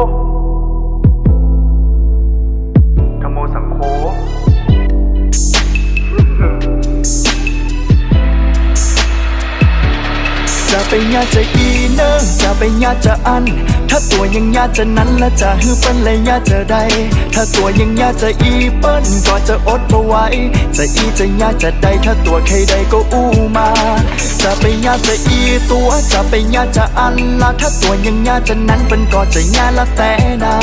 ธ ไปญาจะอีเนอจะไปญาจะอัน ถ้าตัวยังญาจะนั้นและจะฮือเปิ้นเลยญาจะใด ถ้าตัวยังญาจะอีเปิ้นก็จะอดบ่ไหวจะอีจะญาจะใด ถ้าตัวใครใดก็อู้มา จะไปญาจะอีตัวจะไปญาจะอันละถ้าตัวยังญาจะนั้นเป็นก็จะญาละแต่นา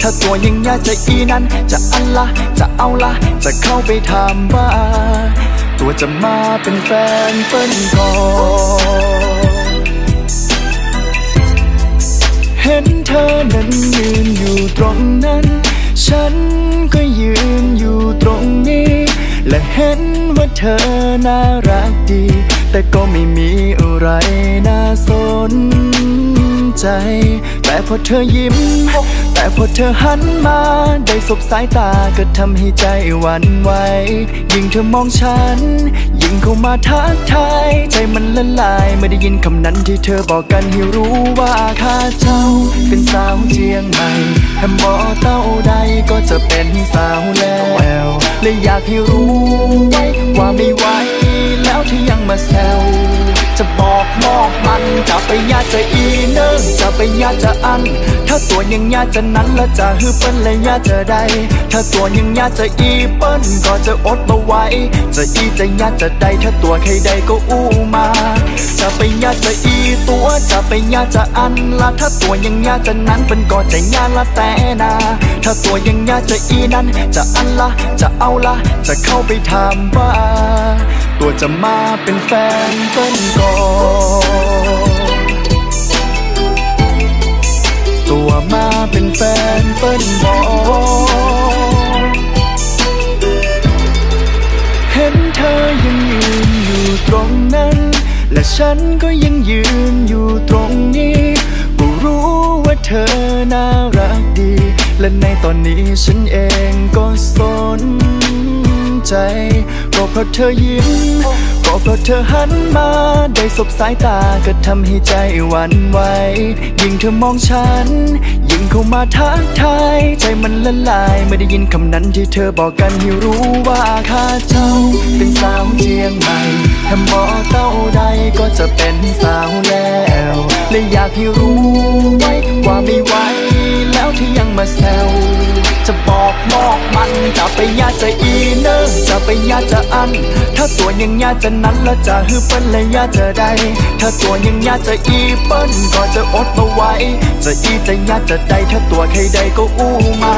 ถ้าตัวยังญาจะอีนั้น จะอันละจะเอาละจะเข้าไปถามว่าตัวจะมาเป็นแฟนเปิ้นก่อน เห็นเธอนั้นยืนอยู่ตรงนั้น ฉันก็ยืนอยู่ตรงนี้ และเห็นว่าเธอน่ารักดี แต่ก็ไม่มีอะไรน่าสน ใจ แต่พอเธอยิ้ม แต่พอเธอหันมา ได้สบสายตาก็ทำให้ใจหวั่นไหว ยิ่งเธอมองฉัน ยิ่งเข้ามาทักทาย ใจมันละลายเมื่อได้ยินคำนั้นที่เธอบอกกันให้รู้ว่าข้าเจ้า เป็นสาวเจียงใหม่แฮมบอเต้าใดก็จะเป็นสาวแล้วเลยอยากให้รู้ไว้ว่าไม่ไหวแล้วที่ยังมาแซว จะบอกมอกมัน จะไปญาติจะอีเนิ่งจะไปญาติจะอัน ถ้าตัวยังญาติจะนั้นและจะฮือเปิ้นและญาติจะใด ถ้าตัวยังญาติจะอีเปิ้นก็จะอดบ่ไหวจะอีจะญาติจะใด ถ้าตัวใครใดก็อู้มา จะไปญาติจะอีตัวจะไปญาติจะอันละถ้าตัวยังญาติจะนั้นเป็นก็จะญาติละแต่นา ถ้าตัวยังญาติจะอีนั้นจะอันละจะเอาละจะเข้าไปถามว่า ตัวจะมาเป็นแฟนเปิ้นก่อนตัวมาเป็นแฟนเปิ้นบอกเห็นเธอยังยืนอยู่ตรงนั้น และฉันก็ยังยืนอยู่ตรงนี้ก็รู้ว่าเธอน่ารักดี และในตอนนี้ฉันเองก็สน ใจ ก็เพราะเธอยิ้มก็เพราะเธอหันมา ได้สบสายตาก็ทำให้ใจหวั่นไหว ยิ่งเธอมองฉัน ยิ่งเข้ามาทักทาย ใจมันละลายเมื่อได้ยินคำนั้นที่เธอบอกกันให้รู้ว่าข้าเจ้า เป็นสาวเจียงใหม่ถ้าหมอเต้าใดก็จะเป็นสาวแล้วเลยอยากให้รู้ไว้ว่าไม่ไหวแล้วที่ยังมาแซว จะบอกมอกมันจะไปญาจะอีเนอจะไปญาจะอัน ถ้าตัวยังญาจะนั้นแล้วจะฮือเปิ้นและญาจะใดถ้าตัวยังญาจะอีเปิ้นก็จะอดบ่ไหวจะอีจะญาจะใดถ้าตัวใครใดก็อู้มา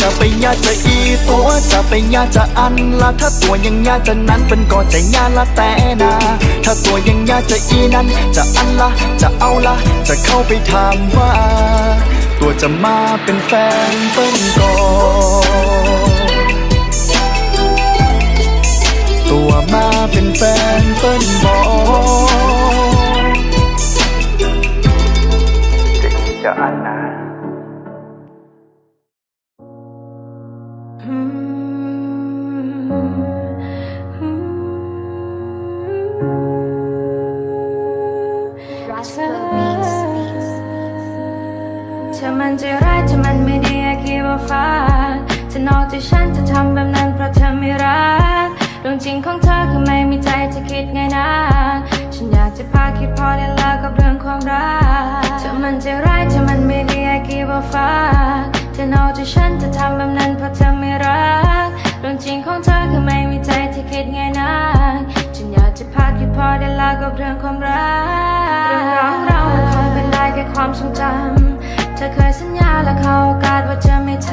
จะไปญาจะอีตัวจะไปญาจะอันละถ้าตัวยังญาจะนั้นเป็นก็จะญาละแต่นาถ้าตัวยังญาจะอีนั้น จะอันละจะเอาละจะเข้าไปถามว่า ตัวจะมาเป็นแฟนเปิ้นก่อนตัวมาเป็นแฟนเปิ้นบอกจะอีจะอันนะ มันใจร้ายเธอมันไม่ดีอยากคิดว่าฟ้าเธอนอกใจฉันจะทำแบบนั้นเพราะเธอไม่รักเรื่องจริงของเธอคือไม่มีใจจะคิดไงนะ ฉันอยากจะพาคิดพอได้เลิกกับเรื่องความรักเธอมันใจร้ายเธอมันไม่ดีอยากคิดว่าฟ้าเธอนอกใจฉันจะทำแบบนั้นเพราะเธอไม่รักเรื่องจริงของเธอคือไม่มีใจที่คิดไงนะฉันอยากจะพักอยู่พอได้ลากับเรื่องความรักเรื่องราวของเรามันคงเป็นได้แค่ความทรงจำ เธอเคยสัญญาและเขาโอกาสว่าจะไม่ท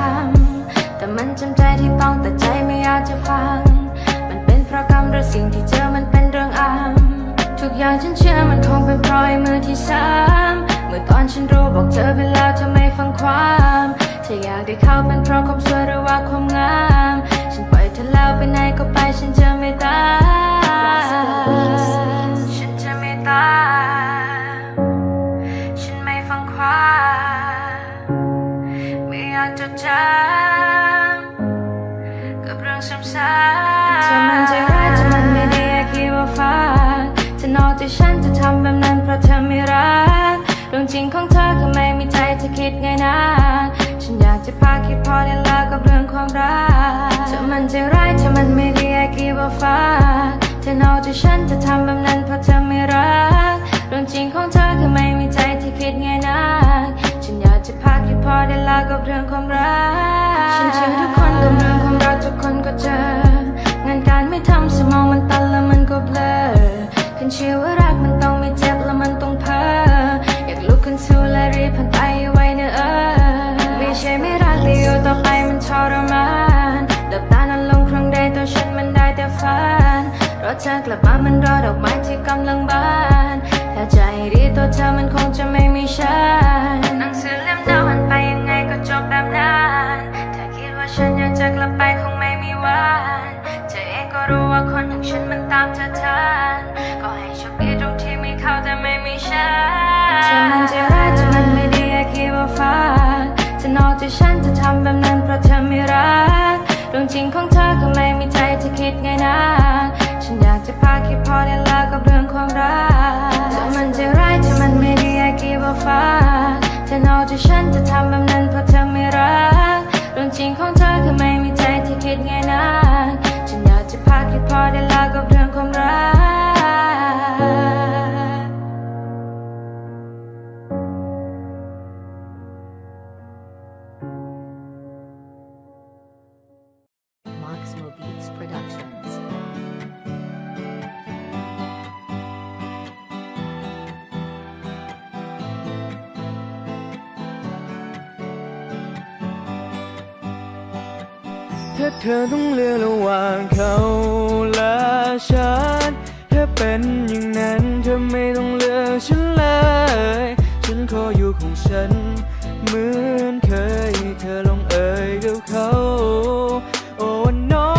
ำ แต่มันจำใจที่ต้องแต่ใจไม่อยากจะฟัง มันเป็นเพราะกรรมหรือสิ่งที่เจอมันเป็นเรื่องอ้ำทุกอย่างฉันเชื่อมันคงเป็นเพราะไอ้มือที่สามเมื่อตอนฉันรู้บอกเธอไปแล้วเธอไม่ฟังความเธออยากได้เขาเป็นเพราะความสวยหรือว่าความงาม ฉันปล่อยเธอแล้วไปไหนก็ไปฉันจะไม่ตาม ฝันรอเธอกลับมามันรอดอกไม้ที่กำลังบานถ้าใจดีตัวเธอมันคงจะไม่มีฉันหนังสือเล่มเดิมันไปยังไงก็จบแบบนั้นถ้าคิดว่าฉันอยากจะกลับไปคงไม่มีวันเธอเองก็รู้ว่าคนอย่างฉันมันตามเธอทันก็ให้โชคดีตรงที่มีเขาแต่ไม่มีฉันเธอมันจะร้ายเธอมันไม่ดีไอ้คิดว่าฟ้าเธอนอกจากฉันจะทำแบบนั้นเพราะเธอไม่รัก ดวงจริงของเธอคือไม่มีใจที่คิดง่ายนักฉันอยากจะพาคิดพอได้เลิกกับเรื่องความรักถ้ามันจะร้ายถ้ามันไม่ดีไอ้คิดว่าฟ้าเธอนอกจากฉันจะทำแบบนั้นเพราะเธอไม่รักดวงจริงของเธอคือไม่มีใจที่คิดง่ายนักฉันอยากจะพาคิดพอได้เลิกกับเรื่องความรัก ถ้าเธอต้องเลือกระหว่างเขาและฉันถ้าเป็นอย่างนั้นเธอไม่ต้องเลือกฉันเลย ฉันขออยู่ของฉัน เหมือนเคยเธอลองเอ่ยกับเขาโอ้นอ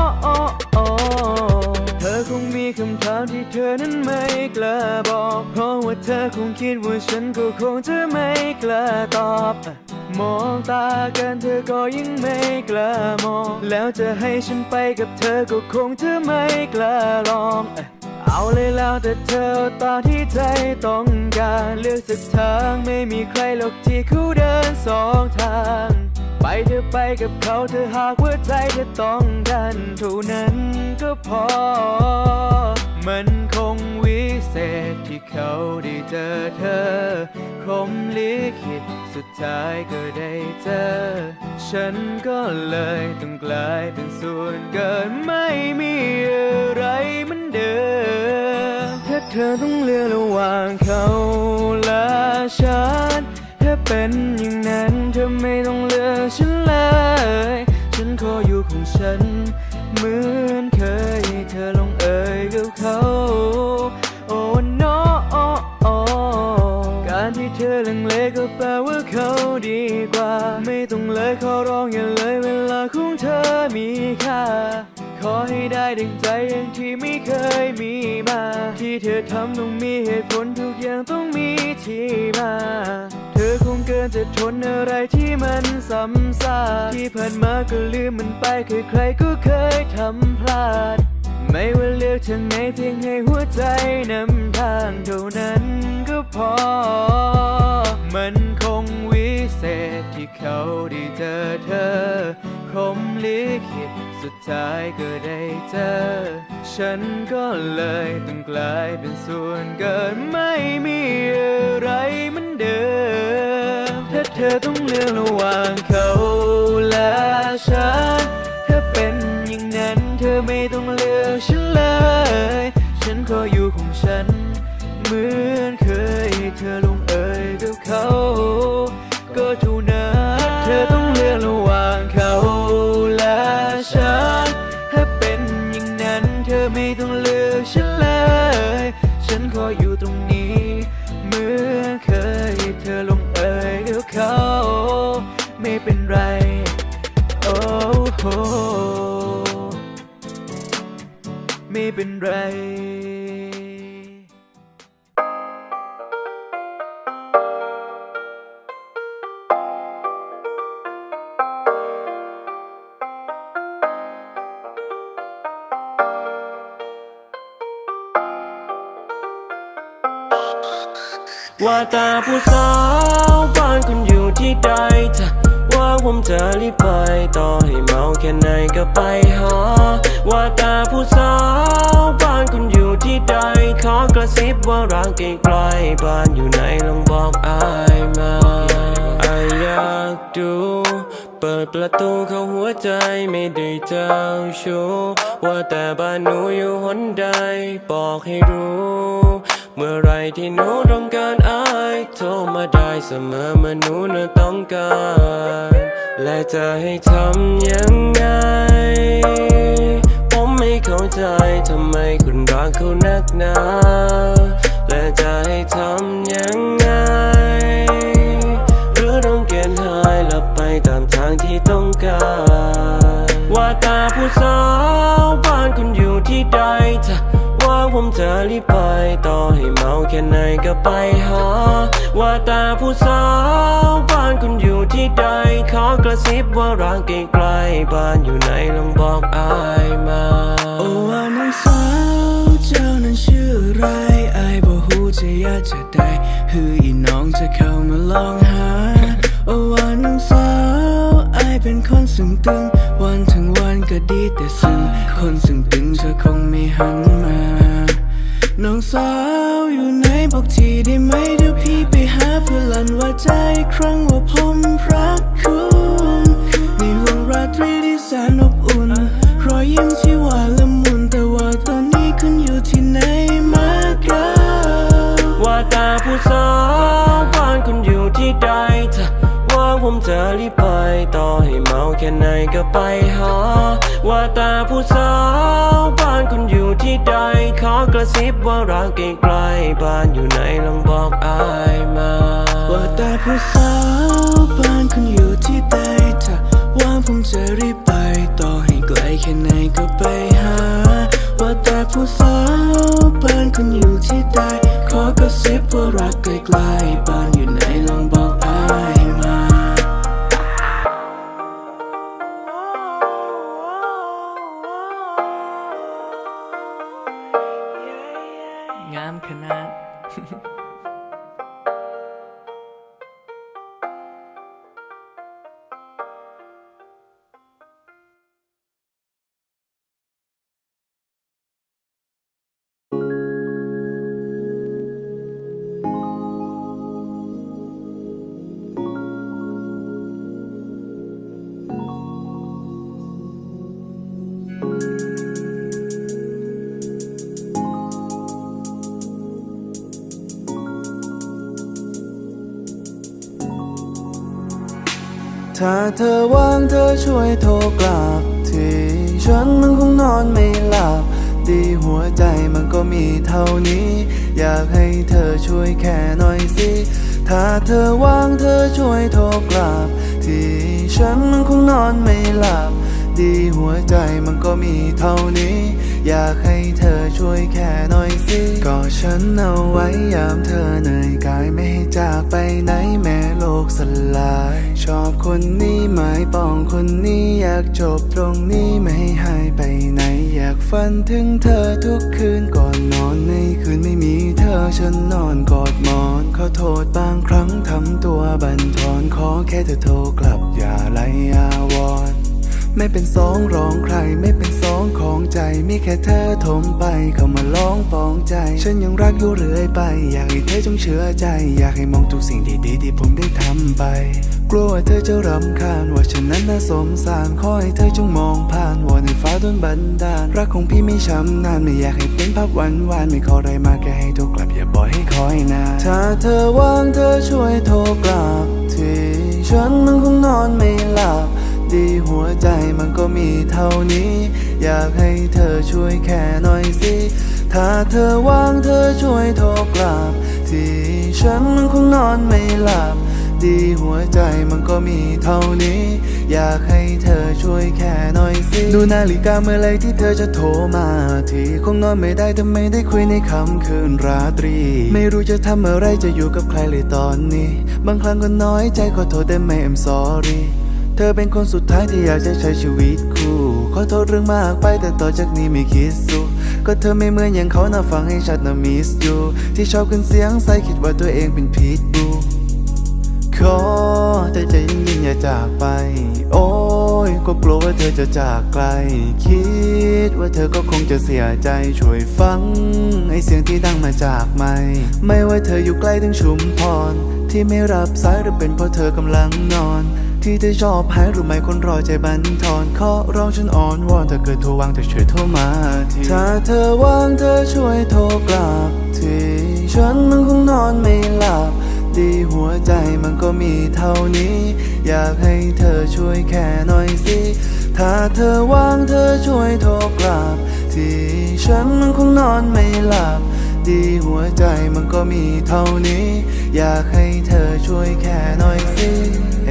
เธอคงมีคำถามที่เธอนั้นไม่กล้าบอก เพราะว่าเธอคงคิดว่าฉันก็คงจะไม่กล้าตอบ มองตากันเธอก็ยังไม่กล้ามอง แล้วจะให้ฉันไปกับเธอก็คงเธอไม่กล้าลองเอาเลยแล้วแต่เธอตอนที่ใจต้องการเลือกสักทางไม่มีใครหรอกที่เขาเดินสองทาง ไปเธอไปกับเขาเธอหากว่าใจเธอต้องการเท่านั้นก็พอ มันคงวิเศษที่เขาได้เจอเธอคมลิขิตสุดท้ายก็ได้เจอ ฉันก็เลยต้องกลายเป็นส่วนเกินไม่มีอะไรเหมือนเดิมถ้าเธอต้องเลือกระหว่างเขาและฉัน เป็นอย่างนั้นเธอไม่ต้องเลือกฉันเลย ฉันขออยู่ของฉัน เหมือนเคยเธอลงเอ่ยกับเขาโอ้นอการที่เธอลังเลก็แปลว่าเขาดีกว่า ไม่ต้องเลยขอร้องอย่าเลยเวลาของเธอมีค่าขอให้ได้ดังใจอย่างที่ไม่เคยมีมา ที่เธอทำต้องมีเหตุผลทุกอย่างต้องมีที่มา กินจะทนอะไรที่มันซ้ำซากที่ผ่านมาก็ลืมมันไปเคยใครก็เคยทำพลาด ไม่ว่าเลือกทางไหนเพียงให้หัวใจนำทางเท่านั้นก็พอ มันคงวิเศษที่เขาได้เจอเธอคมลิขิตสุดท้ายก็ได้เจอ ฉันก็เลยต้องกลายเป็นส่วนเกินไม่มีอะไรเหมือนเดิม ถ้าเธอต้องเลือกระหว่างเขาและฉันถ้าเป็นอย่างนั้นเธอไม่ต้องเลือกฉันเลย ฉันขออยู่ของฉัน เหมือนเคยเธอลงเอยกับเขา ไว่ารักไกลๆบ้านอยู่ไหนลองบอกอายมาอายอยากดู เปิดประตูเข้าหัวใจไม่ได้เจ้าชู้ว่าแต่บ้านหนูอยู่หนใด บอกให้รู้ เมื่อไรที่หนูต้องการอายโทรมาได้เสมอเมื่อหนูน่ะต้องการ และจะให้ทำยังไงผมไม่เข้าใจทำไมคุณรักเขานักหนา และจะให้ทำยังไง หรือต้องเกณฑ์หายหลับไปตามทางที่ต้องการ ว่าตาผู้สาวบ้านคุณอยู่ที่ใดถ้าว่างผมจะรีบไป ต่อให้เมาแค่ไหนก็ไปหา ว่าตาผู้สาวบ้านคุณอยู่ที่ใด ขอกระซิบว่ารักไกลๆบ้านอยู่ไหนลองบอกอายมา โอ้ว่านางสาวเจ้านั้นชื่ออะไร จะยากจะได้ฮืออีน้องจะเข้ามาลองหาโอ้ว่านางสาวอายเป็นคนซึ่งตึง วันทั้งวันก็ดีแต่ซึ่งคนซึ่งตึงเธอคงไม่หันมา น้องสาวอยู่ไหนบอกทีได้ไหมเดี๋ยวพี่ไปหาเพื่อลั่นว่าใจครั้งว่าผมรักคุณในห่วงราตรีที่แสนอบอุ่นรอยยิ้มที่ เจะรีบไป ต่อให้เมาแค่ไหนก็ไปหา ว่าตาผู้สาวบ้านคุณอยู่ที่ใด ขอกระซิบว่ารักไกลๆบ้านอยู่ไหนลองบอกอายมา ว่าแต่ผู้สาวบ้านคุณอยู่ที่ใดถ้าว่างผมจะรีบ กลับทีฉันมันคงนอนไม่หลับ ดีหัวใจมันก็มีเท่านี้ อยากให้เธอช่วยแค่หน่อยสิ ถ้าเธอว่างเธอช่วยโทรกลับ ทีฉันมันคงนอนไม่หลับ ดีหัวใจมันก็มีเท่านี้ อยากให้เธอช่วยแค่หน่อยสิกอดฉันเอาไว้ยามเธอเหนื่อยกายไม่ให้จากไปไหนแม้โลกสลาย ชอบคนนี้หมายปองคนนี้อยากจบตรงนี้ไม่ให้หายไปไหน อยากฝันถึงเธอทุกคืนก่อนนอนในคืนไม่มีเธอฉันนอนกอดหมอนขอโทษบางครั้งทำตัวบันทอนขอแค่เธอโทรกลับอย่าไล่อาวร ไม่เป็นสองรองใครไม่เป็นสองของใจ มีแค่เธอถมไปเข้ามาล้องปองใจ ฉันยังรักอยู่เรื่อยไป อยากให้เธอจงเชื่อใจ อยากให้มองทุกสิ่งดีๆที่ผมได้ทำไป กลัวว่าเธอจะรำคาญว่าฉันนั้นน่าสมสารขอให้เธอจงมองผ่านวอนให้ฟ้าดลบันดาลรักของพี่ไม่ช้ำนานไม่อยากให้เป็นภาพหวานหวานไม่ขออะไรมาแค่ให้โทรกลับอย่าปล่อยให้คอยนานถ้าเธอว่างเธอช่วยโทรกลับทีฉันมันคงนอนไม่หลับ ดีหัวใจมันก็มีเท่านี้ อยากให้เธอช่วยแค่หน่อยสิ ถ้าเธอว่างเธอช่วยโทรกลับ ที่ฉันมันคงนอนไม่หลับ ดีหัวใจมันก็มีเท่านี้ อยากให้เธอช่วยแค่หน่อยสิ ดูนาฬิกาเมื่อไรที่เธอจะโทรมา ที่คงนอนไม่ได้ถ้าไม่ได้คุยในค่ำคืนราตรี ไม่รู้จะทำอะไรจะอยู่กับใครเลยตอนนี้ บางครั้งก็น้อยใจขอโทษได้ไหม I'm sorry เธอเป็นคนสุดท้ายที่อยากจะใช้ชีวิตคู่ ขอโทษเรื่องมากไปแต่ต่อจากนี้ไม่คิดสู้ก็เธอไม่เหมือนอย่างเขานะฟังให้ชัดนะมิสยูที่ชอบขึ้นเสียงใส่คิดว่าตัวเองเป็นพีทบูขอแต่ใจยิ่งยิ่งอย่าจากไป โอ้ยก็กลัวว่าเธอจะจากไกล คิดว่าเธอก็คงจะเสียใจช่วยฟังไอเสียงที่ดังมาจากไม่ ไม่ว่าเธออยู่ใกล้ถึงชุมพรที่ไม่รับสายหรือเป็นเพราะเธอกำลังนอน ที่เธอชอบหายหรือไม่คนรอใจบันทอนขอร้องฉันอ่อนวอนถ้าเกิดโทรวางเธอช่วยโทรมาทีถ้าเธอว่างเธอช่วยโทรกลับทีฉันมันคงนอนไม่หลับดีหัวใจมันก็มีเท่านี้ อยากให้เธอช่วยแค่หน่อยสิ ถ้าเธอว่างเธอช่วยโทรกลับทีฉันมันคงนอนไม่หลับดีหัวใจมันก็มีเท่านี้ อยากให้เธอช่วยแค่หน่อยสิเอ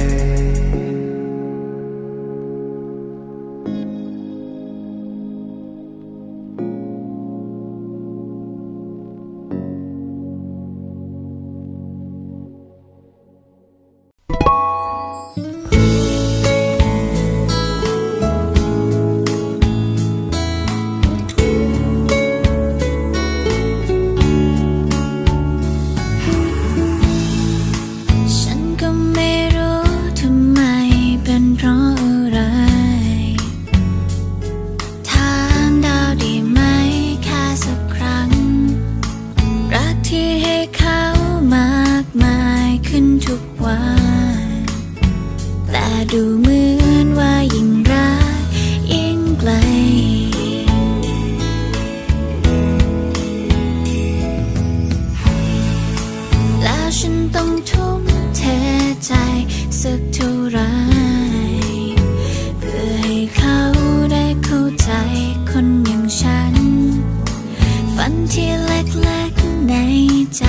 ใจ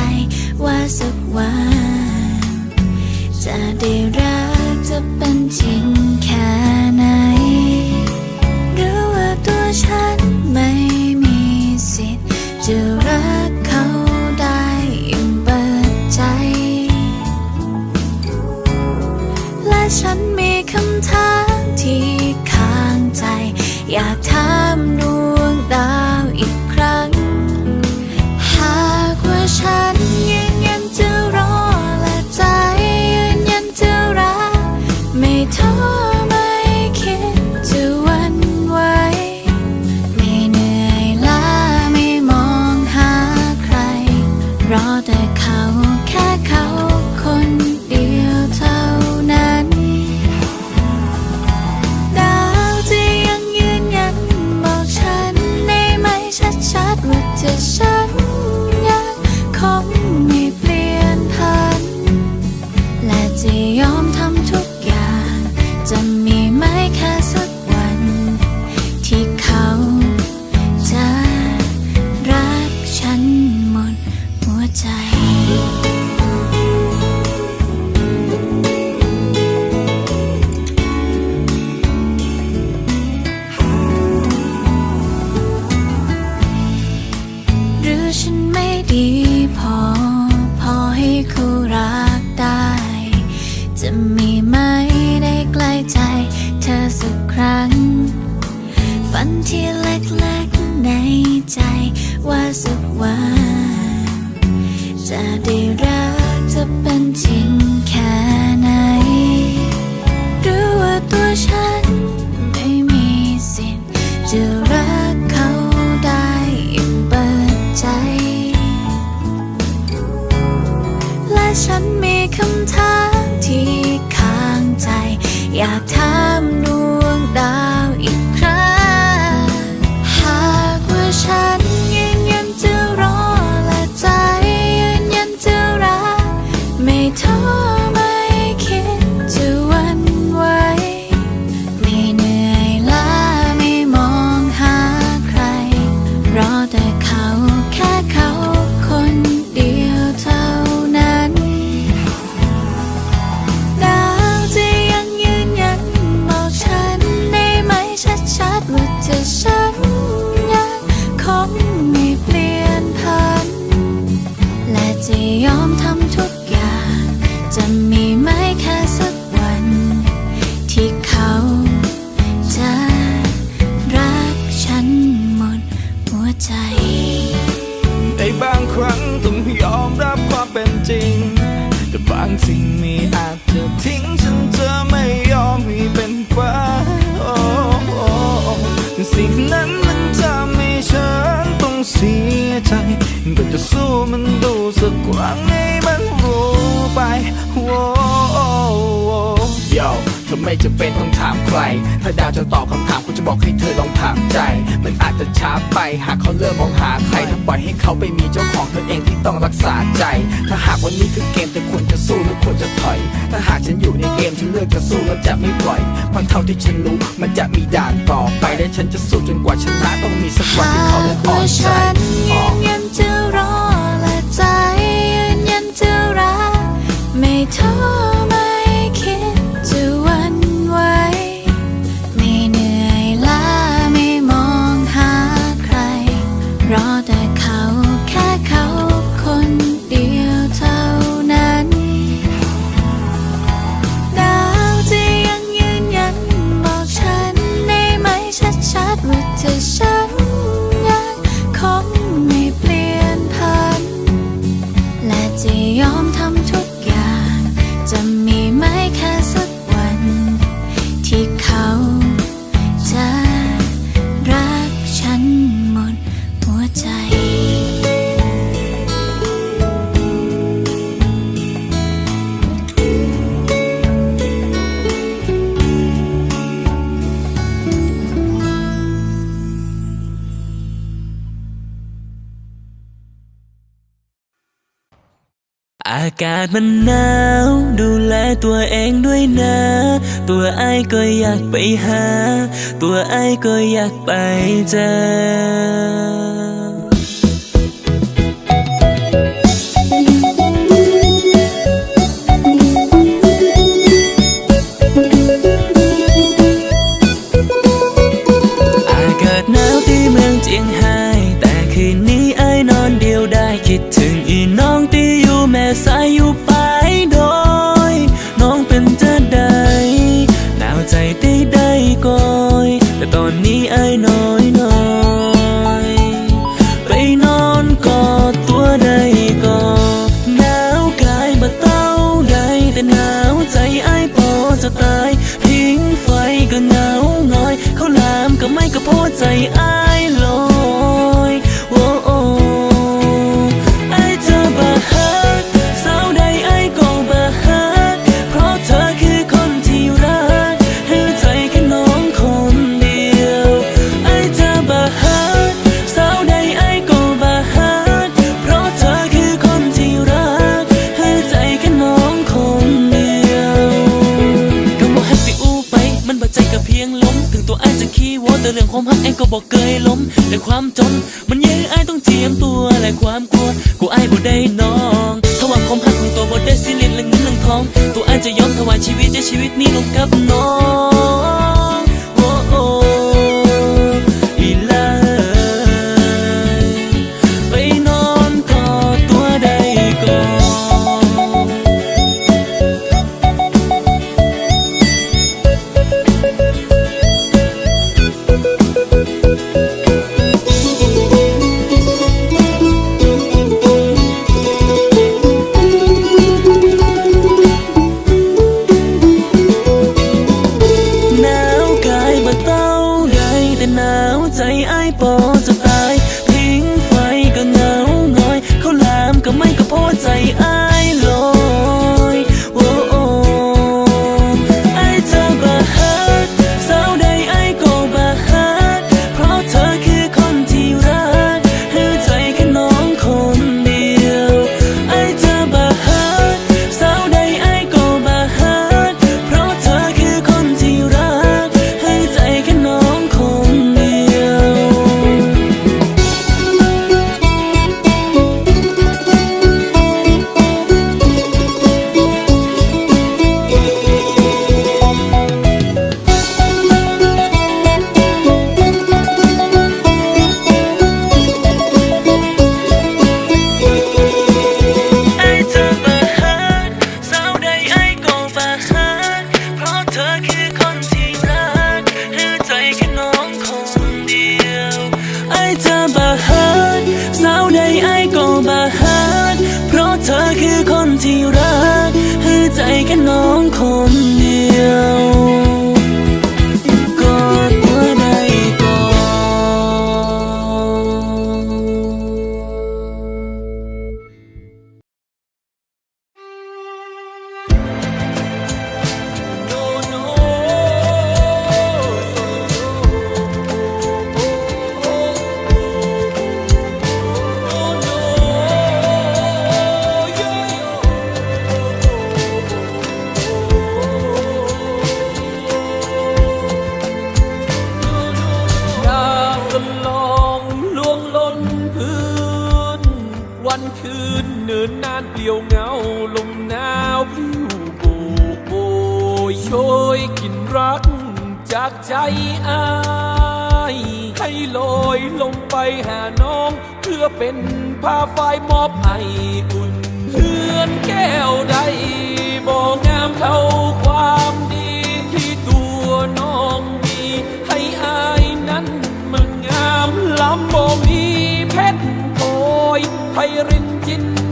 ว่าสุข จะได้รักจะเป็นจริงแค่ ที่ฉันรู้ มันจะมีด่านต่อไปและฉันจะสู้จนกว่าชนะต้องมีสักวันที่เขาได้อ่อนใจออกยังจะรอและใจยืนยันจะรักไม่ท้อ 只剩。ากาศมันหนาว ดูแลตัวเองด้วยนะ ตัวไอ้ก็อยากไปหา ตัวไอ้ก็อยากไปเจอ อกเคยล้มแต่ความจน มันเย้ไอต้องเจียมตัวและความกลัวกูไอ้บ่ได้น้องถ้าว่าความหักของตัวบ่ได้สิเลียนและเงินและทอง ตัวไอ้จะยอมถวายชีวิตจะชีวิตนี้ลงกับน้อง ริน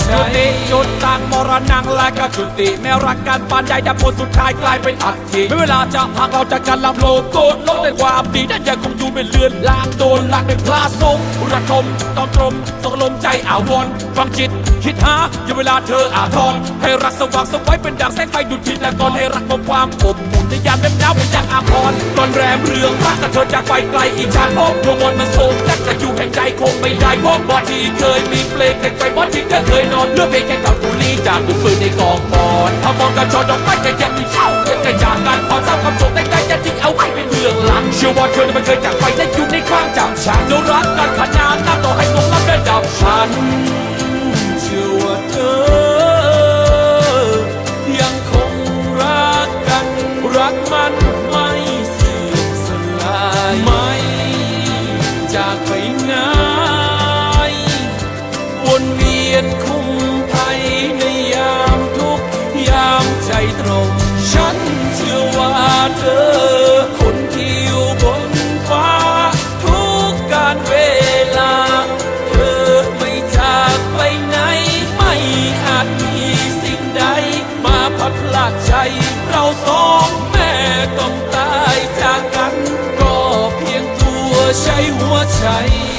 ช้หัวใจจนต่างมรณงและก็จุติแม้รักกันปานใดแต่ผลสุดท้ายกลายเป็นอัฐิไม่เวลาจะพังเราจากกันลำโลกโกรธลบแต่ความดีนั่นยังคงอยู่เป็นเลือนลางโดนลักเป็นพลาสงระทมต้องตรมสกลมใจอาวรฟังจิต คิดหาอย่าเวลาเธออาทรให้รักสว่างสวัยเป็นดังแสงไฟดุจจิตและก่อนให้รักพบความอบอุ่น นยามเล็บหนาวเป็นอย่างอาภรตอนแรมเรืองรักกับเธอจากไปไกลอีกชาติพบดวงมนต์มันโศกจักจะอยู่แห่งใจคงไม่ได้พบบอที่เคยมีเพลงแต่ไปบอที่เธอเคยนอนเลือกเพลงแค่เก่าตุลีจากตุปืนในกองบอลพอมองกันชอดอกไม้แต่ยังมีเช่ายังกันจากกันพอทราบคำโศกแต่ใจจะทิ้งเอาไว้เป็นเบื้องหลังเชื่อว่าเธอนั้นไม่เคยจากไปและอยู่ในข้างจำฉันจะรักกันขนาดนั้นต่อให้ลงรับได้ดับฉันเชื่อว่าเธอ มัน หั